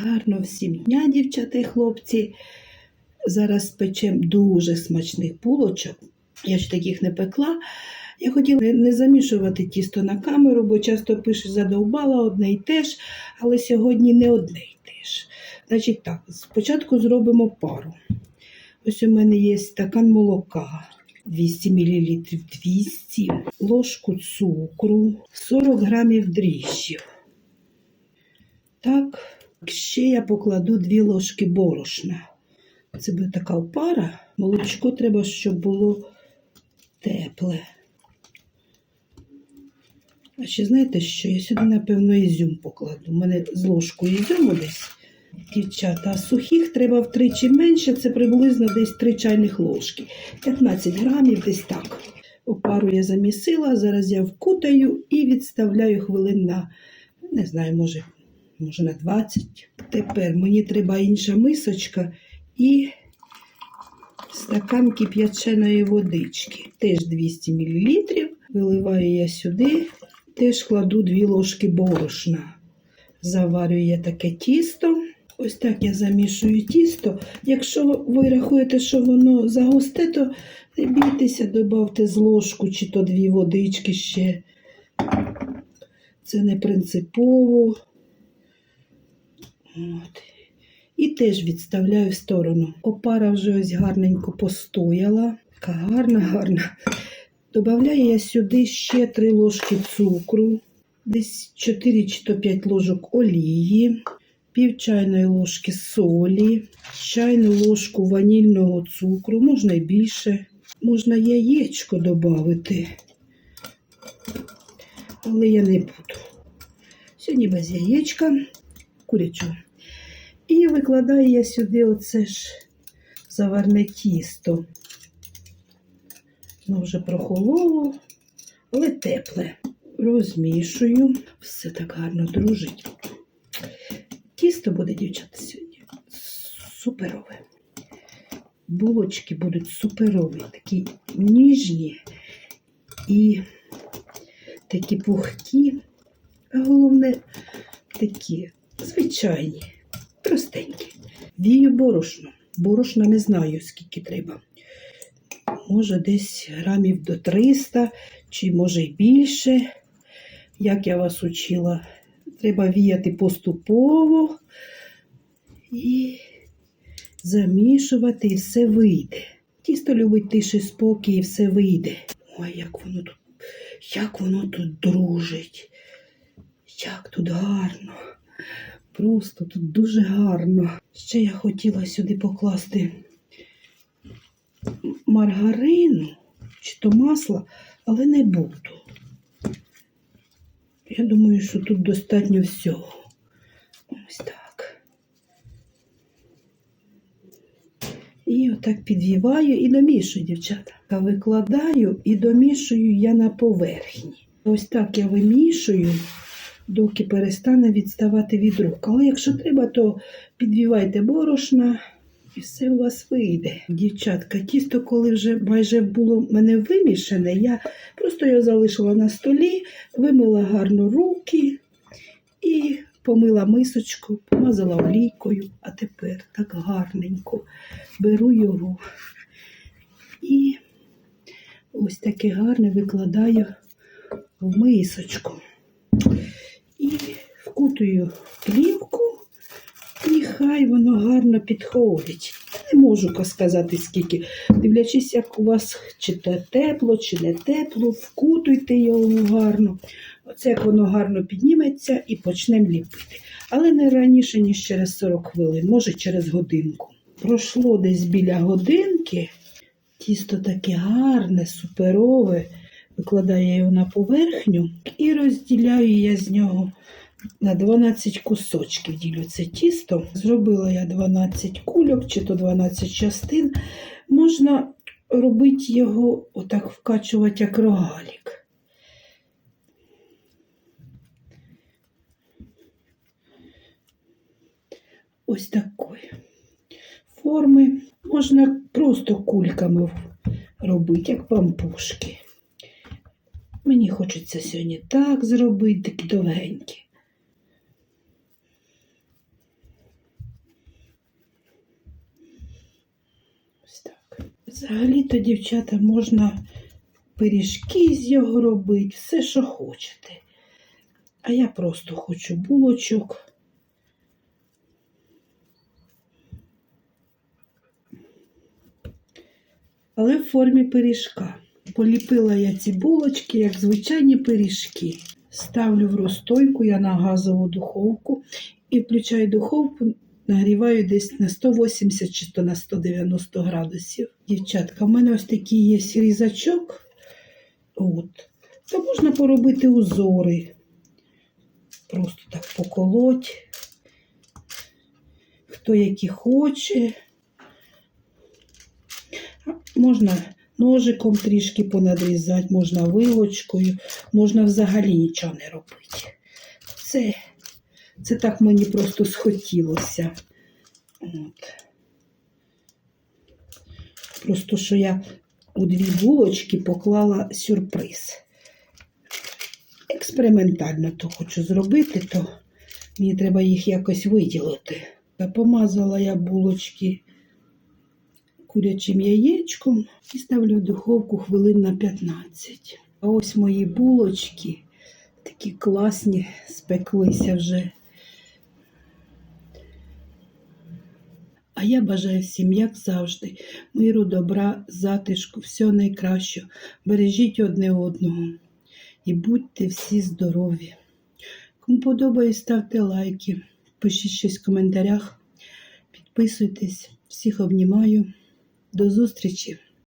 Гарно всім дня, дівчата і хлопці. Зараз печем дуже смачних булочок. Я ж таких не пекла. Я хотіла не замішувати тісто на камеру, бо часто пишуть, задовбала одне й те ж, але сьогодні не одне й те ж. Значить так, спочатку зробимо пару. Ось у мене є стакан молока. 200 мл 200, ложку цукру, 40 грамів дріжджів. Так, ще я покладу 2 ложки борошна. Це буде така опара. Молочко треба, щоб було тепле. А ще знаєте що? Я сюди, напевно, ізюм покладу. У мене з ложкою ізюму десь. Дівчата, сухих треба втричі менше, це приблизно десь 3 чайних ложки. 15 грамів, десь так. Опару я замісила, зараз я вкутаю і відставляю хвилин на, не знаю, може, може на 20. Тепер мені треба інша мисочка і стакан кип'яченої водички. Теж 200 мл. Виливаю я сюди, теж кладу 2 ложки борошна. Заварюю я таке тісто. Ось так я замішую тісто. Якщо ви рахуєте, що воно загусте, то не бійтеся, додавте з ложку чи то дві водички ще. Це не принципово. От. І теж відставляю в сторону. Опара вже ось гарненько постояла. Така гарна, гарна. Добавляю я сюди ще 3 ложки цукру, десь 4 чи то 5 ложок олії, пів чайної ложки солі, чайну ложку ванільного цукру, можна і більше. Можна яєчко додати, але я не буду. Сьогодні без яєчка, курячого. І викладаю я сюди оце ж заварне тісто. Воно вже прохололо, але тепле. Розмішую. Все так гарно дружить. Тісто буде, дівчата, сьогодні суперове. Булочки будуть суперові, такі ніжні і такі пухкі, а головне такі звичайні, простенькі. Вію борошно. Борошна не знаю, скільки треба може десь грамів до 300, чи може й більше. Як я вас учила, треба віяти поступово і замішувати, і все вийде. Тісто любить тиші спокій, і все вийде. Ой, як воно тут, як воно тут дружить, як тут гарно. Просто тут дуже гарно. Ще я хотіла сюди покласти маргарину чи то масло, але не буду. Я думаю, що тут достатньо всього. Ось так. І отак підвіваю і домішую, дівчата. Викладаю і домішую я на поверхні. Ось так я вимішую, доки перестане відставати від рук. Але якщо треба, то підвівайте борошна. І все у вас вийде. Дівчатка, тісто, коли вже майже було в мене вимішане, я просто його залишила на столі, вимила гарно руки і помила мисочку, помазала олійкою, а тепер так гарненько беру його і ось таке гарне викладаю в мисочку. Вкутую плівку. І хай воно гарно підходить. Не можу сказати, скільки. Дивлячись, як у вас чи те тепло, чи не тепло, вкутуйте його гарно. Оце як воно гарно підніметься і почнемо ліпити. Але не раніше, ніж через 40 хвилин, може через годинку. Пройшло десь біля годинки. Тісто таке гарне, суперове. Викладаю його на поверхню і розділяю я з нього на 12 кусочків ділю це тісто. Зробила я 12 кульок чи то 12 частин. Можна робити його, отак вкачувати, як рогалік. Ось такої форми. Можна просто кульками робити, як пампушки. Мені хочеться сьогодні так зробити, такі довгенькі. Взагалі-то, дівчата, можна пиріжки з його робити, все, що хочете. А я просто хочу булочок. Але в формі пиріжка. Поліпила я ці булочки, як звичайні пиріжки. Ставлю в розстойку я на газову духовку і включаю духовку, нагріваю десь на 180 чи то на 190 градусів. Дівчатка, в мене ось такий є різачок. От. То можна поробити узори. Просто так поколоть. Хто які хоче. Можна ножиком трішки понадрізати, можна вилочкою, можна взагалі нічого не робити. Це, це так мені просто схотілося. От. Просто що я у дві булочки поклала сюрприз. Експериментально то хочу зробити, то мені треба їх якось виділити. Помазала я булочки курячим яєчком і ставлю в духовку хвилин на 15. А ось мої булочки такі класні, спеклися вже. А я бажаю всім, як завжди, миру, добра, затишку, всього найкращого. Бережіть одне одного і будьте всі здорові. Кому подобається, ставте лайки, пишіть щось в коментарях, підписуйтесь. Всіх обнімаю. До зустрічі!